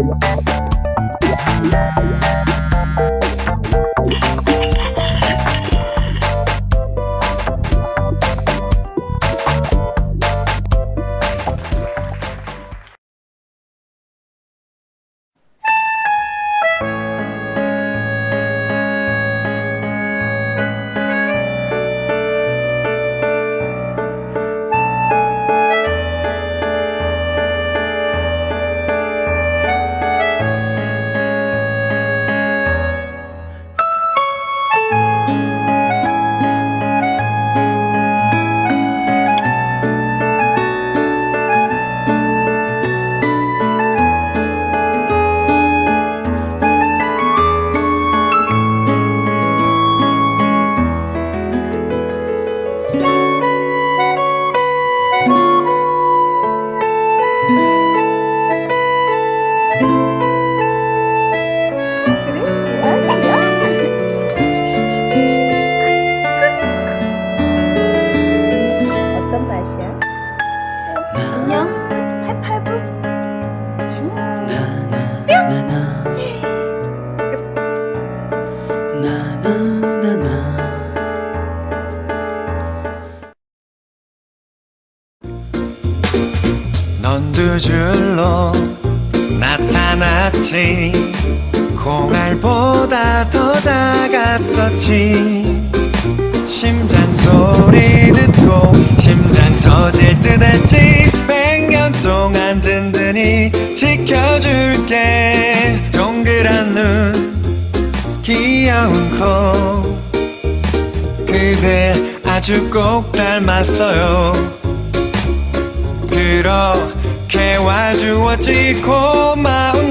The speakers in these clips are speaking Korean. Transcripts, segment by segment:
you 나타났지 콩알보다 더 작았었지. 심장 소리 듣고 심장 터질 듯 했지. 백년 동안 든든히 지켜줄게. 동그란 눈 귀여운 코. 그대 아주 꼭 닮았어요. 그렇게 와주었지. 고마운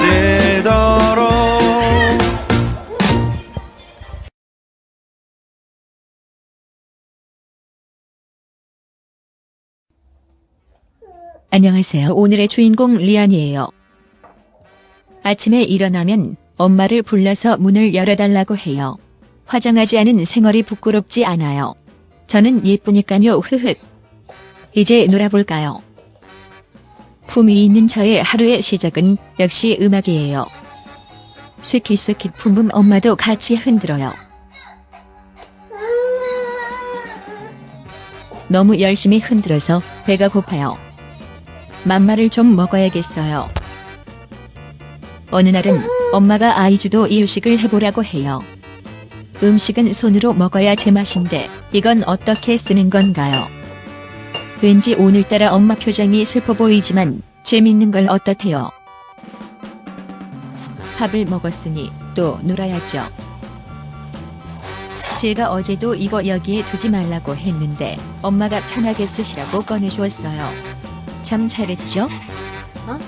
들도록 안녕하세요. 오늘의 주인공 리안이에요. 아침에 일어나면 엄마를 불러서 문을 열어달라고 해요. 화장하지 않은 생얼이 부끄럽지 않아요. 저는 예쁘니까요. 흐흐. 이제 놀아볼까요? 품위 있는 저의 하루의 시작은 역시 음악이에요. 스킷스킷 품음 엄마도 같이 흔들어요. 너무 열심히 흔들어서 배가 고파요. 맘마를 좀 먹어야겠어요. 어느 날은 엄마가 아이주도 이유식을 해보라고 해요. 음식은 손으로 먹어야 제맛인데 이건 어떻게 쓰는 건가요? 왠지 오늘따라 엄마 표정이 슬퍼 보이지만 재밌는 걸 어떻대요? 밥을 먹었으니 또 놀아야죠. 제가 어제도 이거 여기에 두지 말라고 했는데 엄마가 편하게 쓰시라고 꺼내주었어요. 참 잘했죠? 어?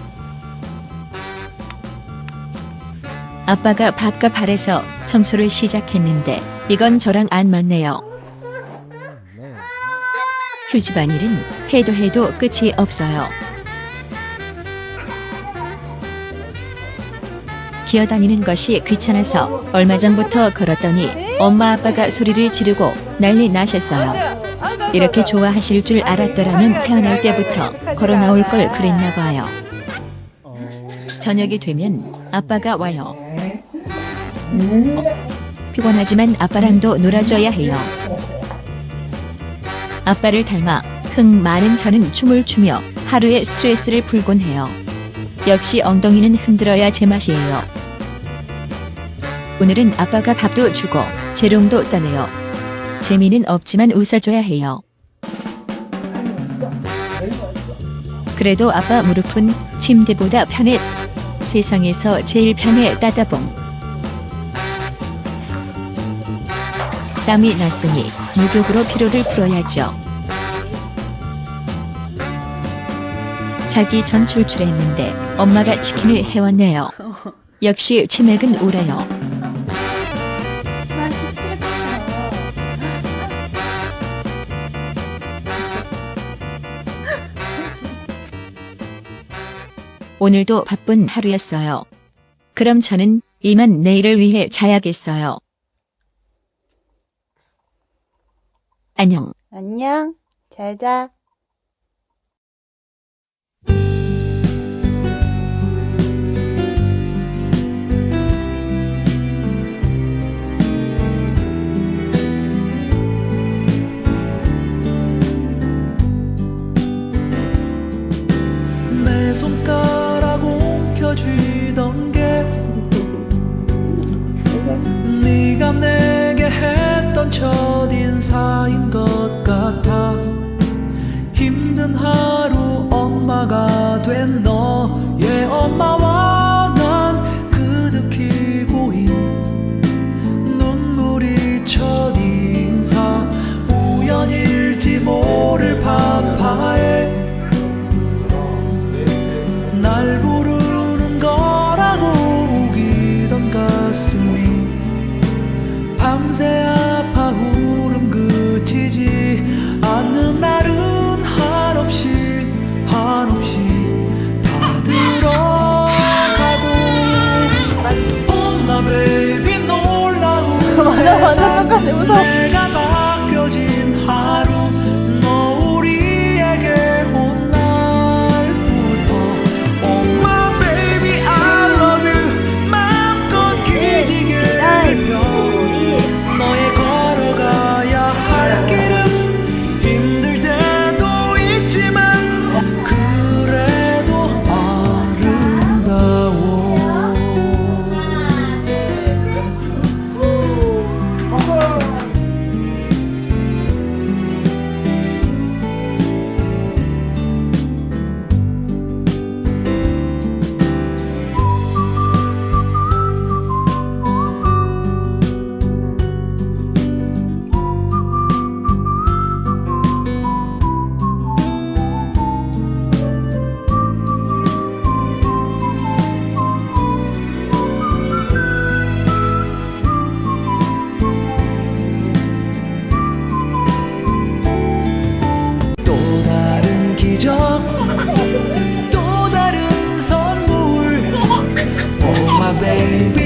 아빠가 밥과 발에서 청소를 시작했는데 이건 저랑 안 맞네요. 휴집안일은 해도 해도 끝이 없어요. 기어다니는 것이 귀찮아서 얼마 전부터 걸었더니 엄마 아빠가 소리를 지르고 난리 나셨어요. 이렇게 좋아하실 줄 알았더라면 태어날 때부터 걸어 나올 걸 그랬나 봐요. 저녁이 되면 아빠가 와요. 어, 피곤하지만 아빠랑도 놀아줘야 해요. 아빠를 닮아 흥 많은 저는 춤을 추며 하루의 스트레스를 풀곤 해요. 역시 엉덩이는 흔들어야 제맛이에요. 오늘은 아빠가 밥도 주고 재롱도 떠내요. 재미는 없지만 웃어줘야 해요. 그래도 아빠 무릎은 침대보다 편해. 세상에서 제일 편해 따다봉. 땀이 났으니 목욕으로 피로를 풀어야죠. 자기 전 출출했는데 엄마가 치킨을 해왔네요. 역시 치맥은 오래요. 오늘도 바쁜 하루였어요. 그럼 저는 이만 내일을 위해 자야겠어요. 안녕. 안녕. 잘 자. 내 손가락 움켜쥐던 게 네가 내게 했던 첫인상 my 같아. 힘든 하루 엄마가 된 너의 엄마와 난 그득히 고인 눈물이 첫 인사. 우연일지 모를 파파에 날 완전 똑같네 무서워. Baby 너